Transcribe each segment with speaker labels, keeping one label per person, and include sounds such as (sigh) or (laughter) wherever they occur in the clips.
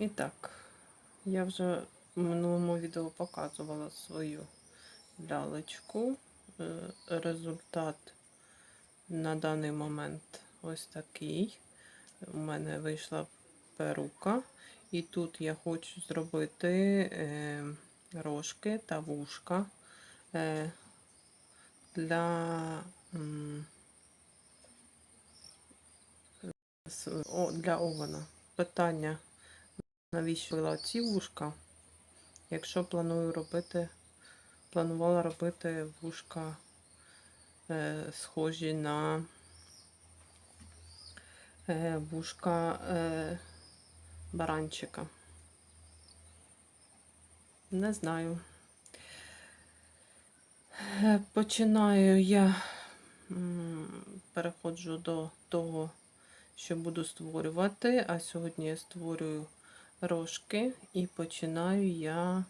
Speaker 1: І так, я вже в минулому відео показувала свою лялечку. Е, Результат на даний момент ось такий. У мене вийшла перука. І тут я хочу зробити е, рожки та вушка е, для, для ована. Питання, навіщо ці вушка, якщо планую робити, планувала робити вушка е, схожі на е, вушка е, баранчика. Не знаю. Е, Починаю я переходжу до того, що буду створювати. А сьогодні я створюю рожки і починаю я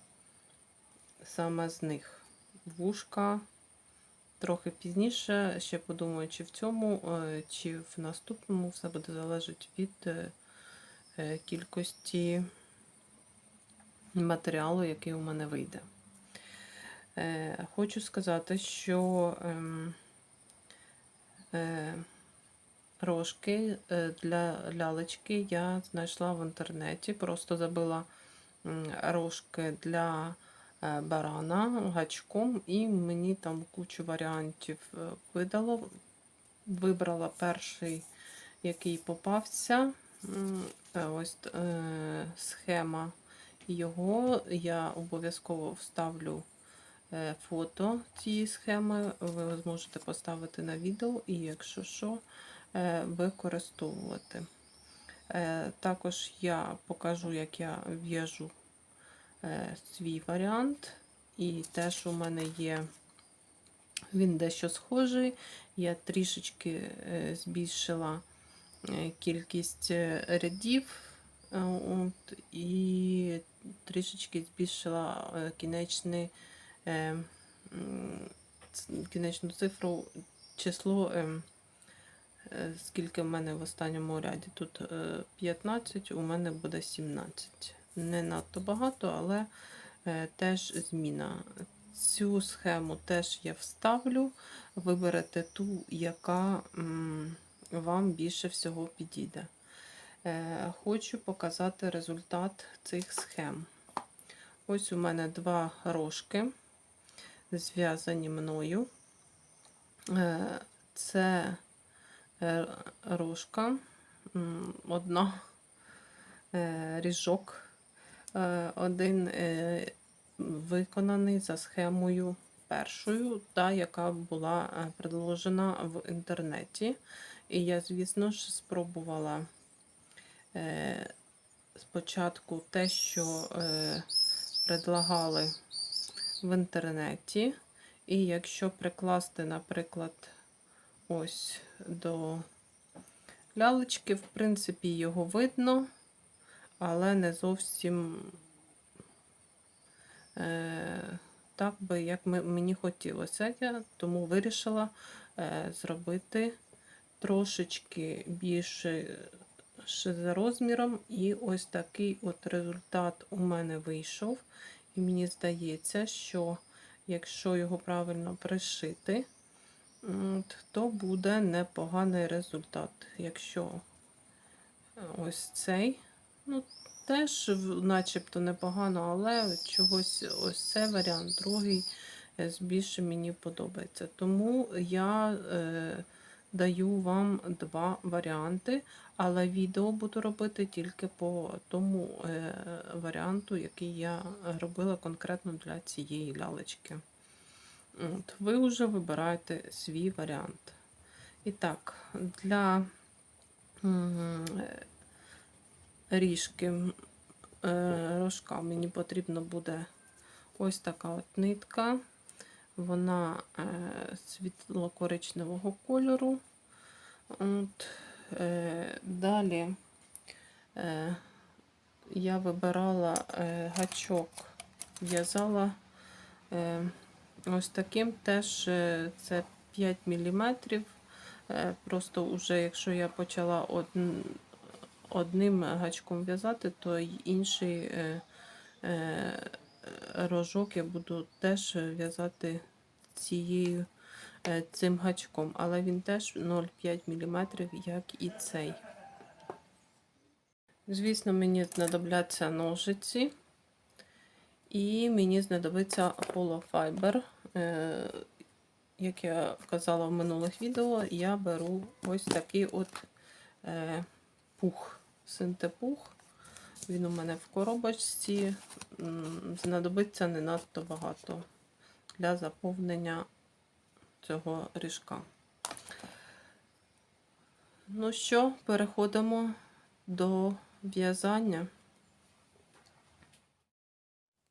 Speaker 1: саме з них. Вушка трохи пізніше, ще подумаю, чи в цьому, е, чи в наступному все буде залежати від е, е, кількості матеріалу, який у мене вийде. Хочу сказати, що ем, рожки е, для лялечки я знайшла в інтернеті, просто забила рожки для е, барана гачком, і мені там кучу варіантів е, видало. Вибрала перший, який попався. Ось схема його. Я обов'язково вставлю фото цієї схеми. Ви зможете поставити на відео, і якщо що, використовувати. Е, Також я покажу, як я в'яжу е, свій варіант. І теж у мене є, він дещо схожий. Я трішечки е, збільшила е, кількість е, рядів е, от, і трішечки збільшила е, кінечний, е, кінечну цифру, число. Е, Е, Скільки в мене в останньому ряді? Тут е, 15, у мене буде 17. Не надто багато, але е, теж зміна. Цю схему теж я вставлю. Виберете ту, яка вам більше всього підійде. Е, Хочу показати результат цих схем. Ось у мене два рожки, зв'язані мною. Е, Це е, рожка, одна е, ріжок, е, один е, виконаний за схемою першою, та яка була е, предложена в інтернеті. І я, звісно ж, спробувала е, спочатку те, що е, предлагали в інтернеті. І якщо прикласти, наприклад, ось до лялечки, в принципі, його видно, але не зовсім е, так би, як мені хотілося. Я тому вирішила е, зробити трошечки більше за розміром, і ось такий от результат у мене вийшов. І мені здається, що якщо його правильно пришити, то буде непоганий результат. Якщо е, ось цей, ну, теж начебто непогано, але чогось ось цей варіант, другий е, більше мені подобається. Тому я е, даю вам два варіанти, але відео буду робити тільки по тому е, варіанту, який я робила конкретно для цієї лялечки. От, ви вже вибираєте свій варіант. І так, для е, ріжки е, рожка мені потрібно буде ось така от нитка. Вона е, світло-коричневого кольору. От, далі я вибирала гачок, в'язала. Е, Ось таким теж е, це 5 мм. Просто вже, якщо я почала од... одним гачком в'язати, то інший е, е, рожок я буду теж в'язати цією е, цим гачком, але він теж 0,5 мм, як і цей. Звісно, мені знадобляться ножиці, і мені знадобиться полофайбер. Як я казала в минулих відео, я беру ось такий от е, пух, синтепух. Він у мене в коробочці. Знадобиться не надто багато для заповнення цього ріжка. Ну що, переходимо до в'язання.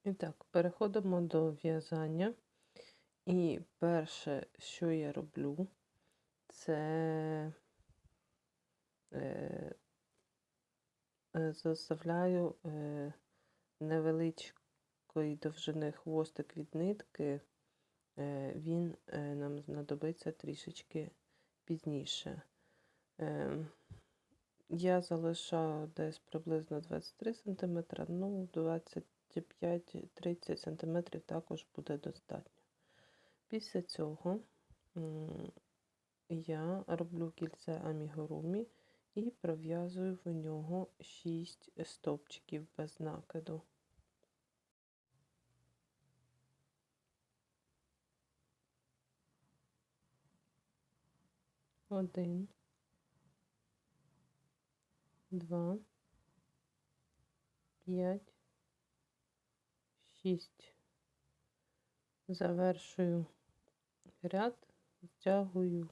Speaker 1: І так, переходимо до в'язання. І перше, що я роблю, це е, е, заставляю е, невеличкої довжини хвостик від нитки. Е, він е, нам знадобиться трішечки пізніше. Е, я залишаю десь приблизно 23 см, ну 25-30 см також буде достатньо. Після цього я роблю кільце амігурумі і пров'язую в нього 6 стовпчиків без накиду. Один, два, п'ять, шість. Завершую ряд, стягую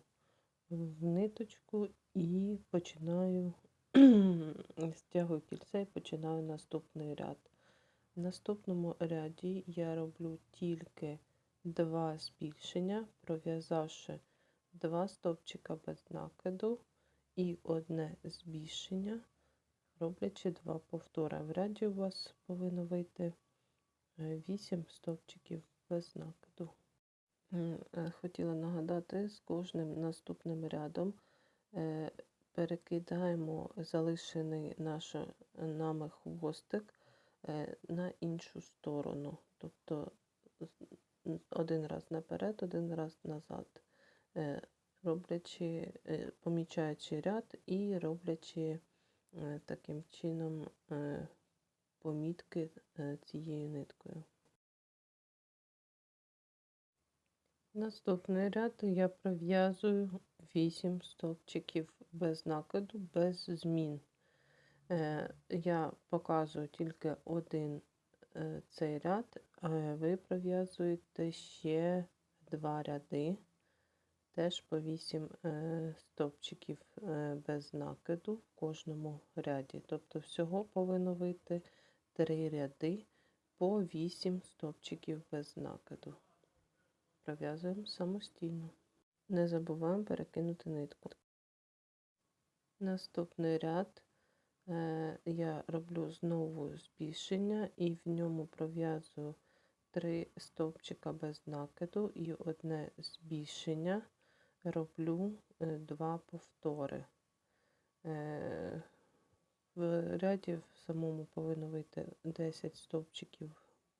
Speaker 1: в ниточку і починаю (clears throat) стягую кільце і починаю наступний ряд. В наступному ряді я роблю тільки два збільшення, пров'язавши два стовпчика без накиду і одне збільшення, роблячи два повтори. В ряді у вас повинно вийти 8 стовпчиків без накиду. Е, Хотіла нагадати, з кожним наступним рядом е, перекидаємо залишений наш е, нами хвостик на іншу сторону. Тобто один раз наперед, один раз назад, роблячи, помічаючи ряд і роблячи таким чином помітки е, цією ниткою. Наступний ряд я пров'язую 8 стовпчиків без накиду, без змін. Е, Я показую тільки один е, цей ряд, а ви пров'язуєте ще два ряди, теж по 8 е, стовпчиків без накиду в кожному ряді. Тобто всього повинно вийти 3 ряди по 8 стовпчиків без накиду пров'язуємо самостійно. Не забуваємо перекинути нитку. Наступний ряд е, я роблю знову збільшення і в ньому пров'язую 3 стовпчика без накиду і одне збільшення роблю е, два повтори. Е, в ряді в самому повинно вийти 10 стовпчиків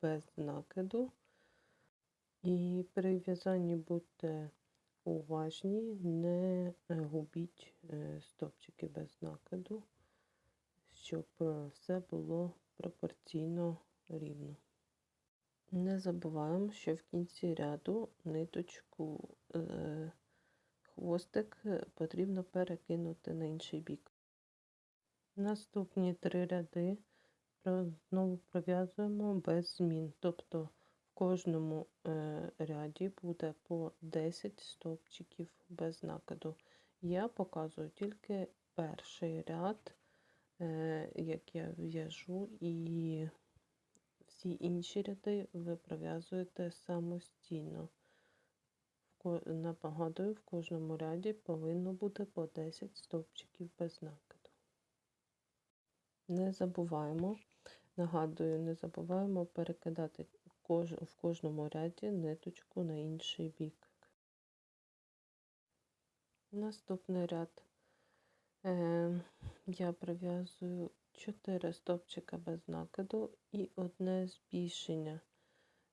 Speaker 1: без накиду. І при в'язанні будьте уважні, не губіть е, стовпчики без накиду, щоб е, все було пропорційно рівно. Не забуваємо, що в кінці ряду ниточку е, хвостик потрібно перекинути на інший бік. Наступні три ряди знову пров'язуємо без змін. Тобто в кожному е, ряді буде по 10 стовпчиків без накиду. Я показую тільки перший ряд, е, як я в'яжу, і всі інші ряди ви пров'язуєте самостійно. Нагадую, в кожному ряді повинно бути по 10 стовпчиків без накиду. Не забуваємо, нагадую, не забуваємо перекидати в кожному ряді ниточку на інший бік. Наступний ряд Е, я пров'язую 4 стовпчика без накиду і одне збільшення.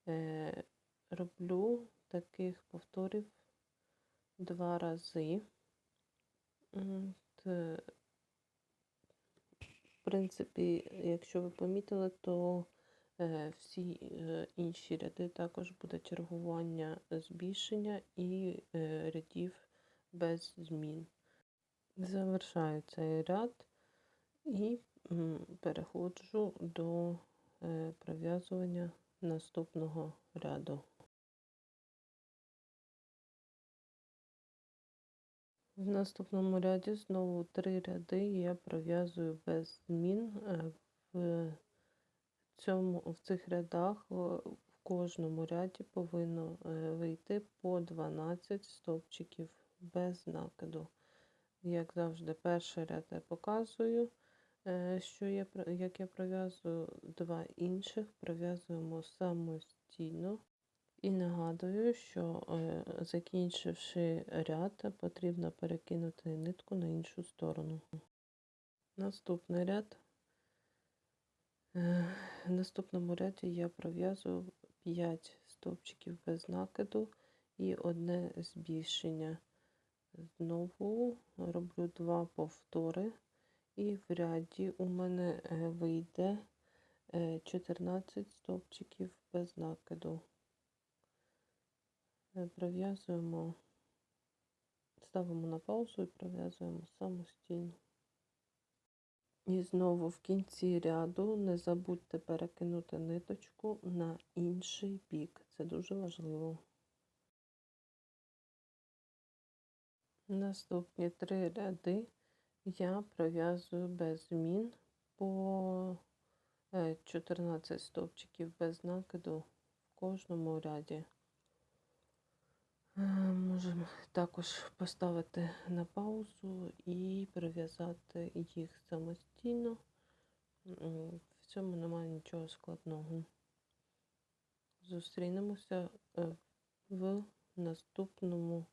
Speaker 1: Е, роблю таких повторів два рази. Принципі, якщо ви помітили, то е, всі е, інші ряди також буде чергування збільшення і е, рядів без змін. Завершаю цей ряд і переходжу до пров'язування наступного ряду. В наступному ряді знову три ряди я пров'язую без змін. Е, В, цьому, в цих рядах в, кожному ряді повинно е, вийти по 12 стовпчиків без накиду. Як завжди, перший ряд я показую, е, що я, як я пров'язую, два інших пров'язуємо самостійно. І нагадую, що е, закінчивши ряд, потрібно перекинути нитку на іншу сторону. Наступний ряд. Е, В наступному ряді я пров'язую 5 стовпчиків без накиду і одне збільшення. Знову роблю два повтори, і в ряді у мене е, вийде е, 14 стовпчиків без накиду. Е, Пров'язуємо, ставимо на паузу і пров'язуємо самостійно. І знову в кінці ряду не забудьте перекинути ниточку на інший бік. Це дуже важливо. Наступні три ряди я пров'язую без змін по е, 14 стовпчиків без накиду в кожному ряді. Е, Можемо також поставити на паузу і пров'язати їх самостійно. В цьому немає нічого складного. Зустрінемося е, в наступному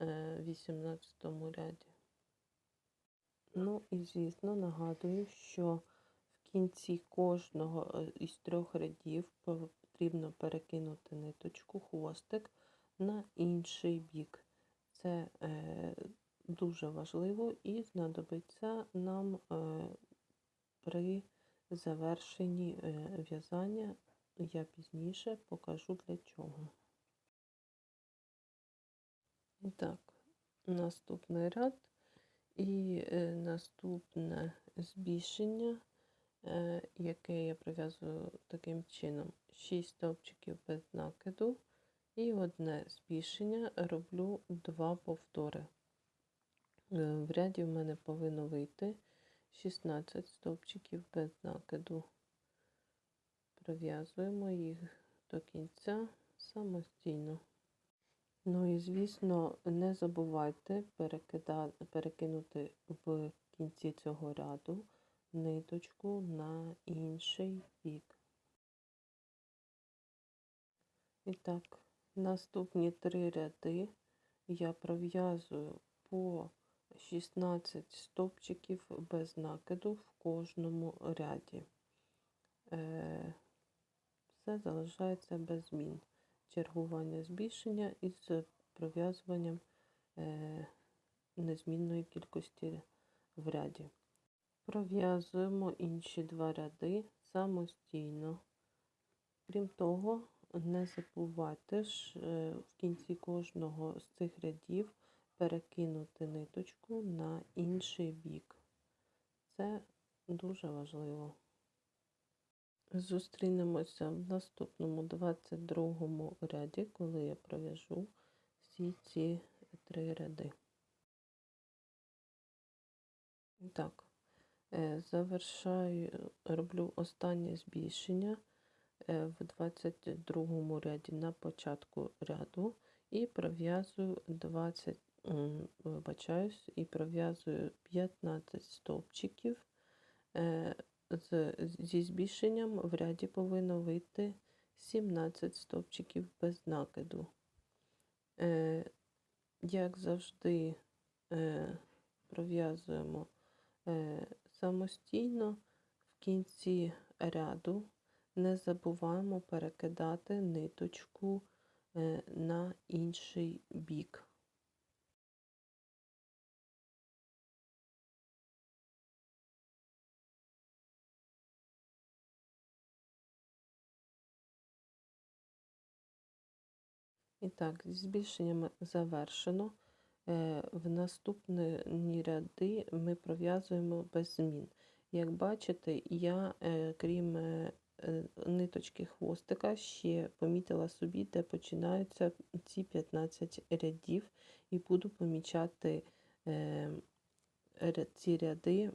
Speaker 1: 18 ряді. Ну і звісно нагадую, що в кінці кожного е, із трьох рядів потрібно перекинути ниточку, хвостик на інший бік. Це е, дуже важливо і знадобиться нам е, при завершенні е, в'язання. Я пізніше покажу для чого. Так, наступний ряд і е, наступне збільшення, е, яке я прив'язую таким чином: 6 стовпчиків без накиду і одне збільшення роблю два повтори. Е, В ряді в мене повинно вийти 16 стовпчиків без накиду. Пров'язуємо їх до кінця самостійно. Ну і звісно, не забувайте перекида... перекинути в кінці цього ряду ниточку на інший бік. І так, наступні три ряди я пров'язую по 16 стовпчиків без накиду в кожному ряді. Е, Все залишається без змін чергування збільшення із пров'язуванням е, незмінної кількості в ряді. Пров'язуємо інші два ряди самостійно. Крім того, не забувайте ж е, в кінці кожного з цих рядів перекинути ниточку на інший бік. Це дуже важливо. Зустрінемося в наступному 22 ряді, коли я пров'яжу всі ці три ряди. Так, е, завершаю, роблю останнє збільшення в 22 ряді на початку ряду і пров'язую 20, вибачаюсь, і пров'язую 15 стовпчиків. Е, зі збільшенням в ряді повинно вийти 17 стовпчиків без накиду. Е, як завжди, е, пров'язуємо е, самостійно в кінці ряду. Не забуваємо перекидати ниточку е, на інший бік. І так, збільшеннями завершено. Е, В наступні ряди ми пров'язуємо без змін. Як бачите, я, е, крім ниточки хвостика, ще помітила собі, де починаються ці 15 рядів, і буду помічати е, ці ряди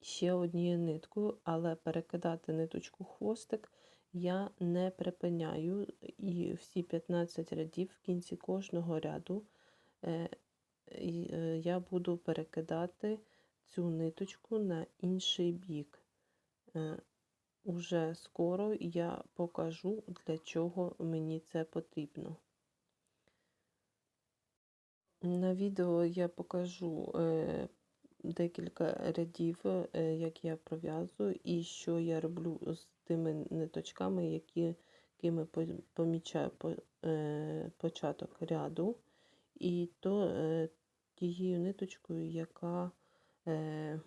Speaker 1: ще однією ниткою, але перекидати ниточку хвостик я не припиняю. І всі 15 рядів в кінці кожного ряду е, е, я буду перекидати цю ниточку на інший бік. Уже скоро я покажу, для чого мені це потрібно. На відео я покажу е, декілька рядів, е, як я пров'язую, і що я роблю з тими ниточками, які, якими помічаю по- е, початок ряду, і то е, тією ниточкою, яка е,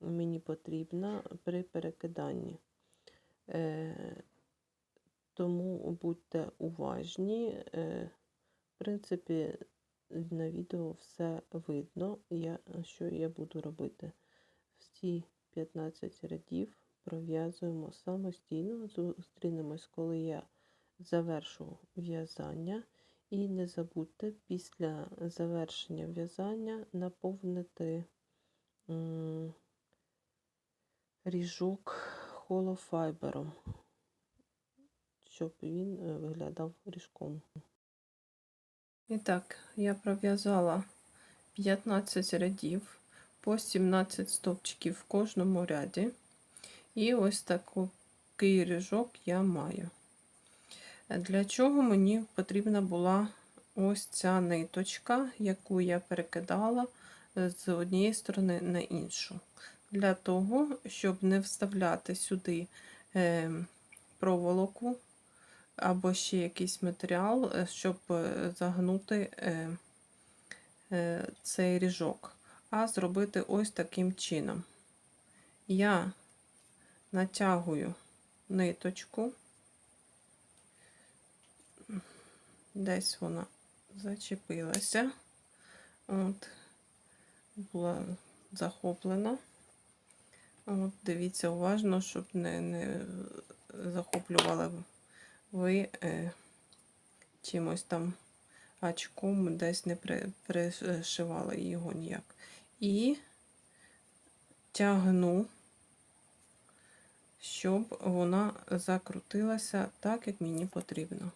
Speaker 1: мені потрібна при перекиданні. Е, тому будьте уважні. Е, в принципі, на відео все видно, що я буду робити. Всі 15 рядів пров'язуємо самостійно. Зустрінемось, коли я завершу в'язання. І не забудьте після завершення в'язання наповнити ріжок холофайбером, щоб він е, виглядав ріжком. І так, я пров'язала 15 рядів по 17 стовпчиків в кожному ряді. І ось такий ріжок я маю. Для чого мені потрібна була ось ця ниточка, яку я перекидала з однієї сторони на іншу. Для того, щоб не вставляти сюди е, проволоку або ще якийсь матеріал, е, щоб е, загнути цей ріжок, а зробити ось таким чином. Я натягую ниточку, десь вона зачепилася, от, була захоплена. От, Дивіться уважно, щоб не не захоплювала ви е, чимось там очком десь не при, пришивали його ніяк. І тягну, щоб вона закрутилася так, як мені потрібно.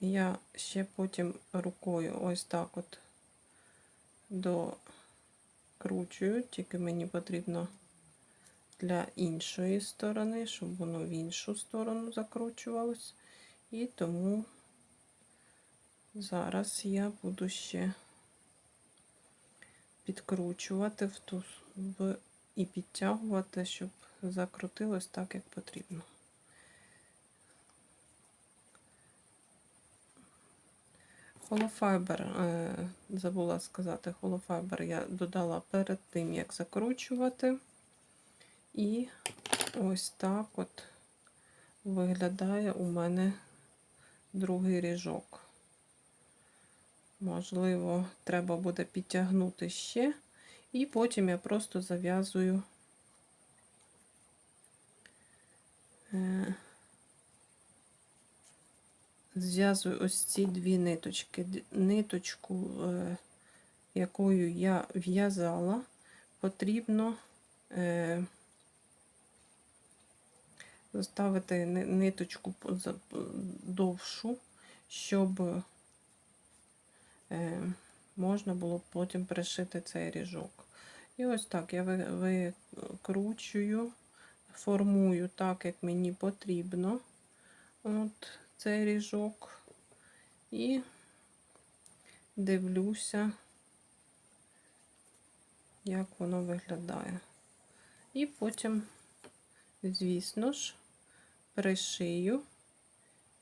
Speaker 1: Я ще потім рукою ось так от докручую, тільки мені потрібно для іншої сторони, щоб воно в іншу сторону закручувалось. І тому зараз я буду ще підкручувати в ту в, і підтягувати, щоб закрутилось так, як потрібно. Холофайбер, забула сказати, холофайбер я додала перед тим, як закручувати. І ось так от виглядає у мене другий ріжок. Можливо, треба буде підтягнути ще, і потім я просто зав'язую е, зв'язую ось ці дві ниточки. Ниточку, е, якою я в'язала, потрібно е, заставити ниточку довшу, щоб е, можна було потім пришити цей ріжок. І ось так я викручую, формую так, як мені потрібно. От цей ріжок. і дивлюся, як воно виглядає. І потім, звісно ж, пришию.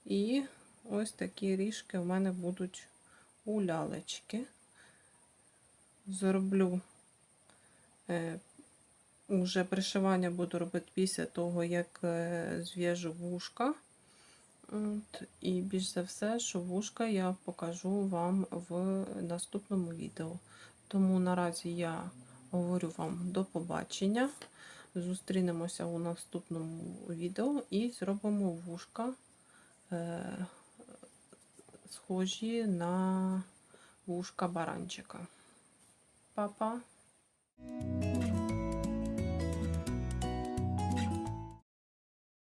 Speaker 1: І ось такі ріжки в мене будуть у лялечки. Зроблю е, уже пришивання буду робити після того, як е, зв'яжу вушка. От, і більш за все, що вушка я покажу вам в наступному відео. Тому наразі я говорю вам до побачення. Зустрінемося у наступному відео і зробимо вушка е, схожі на вушка баранчика. Па-па!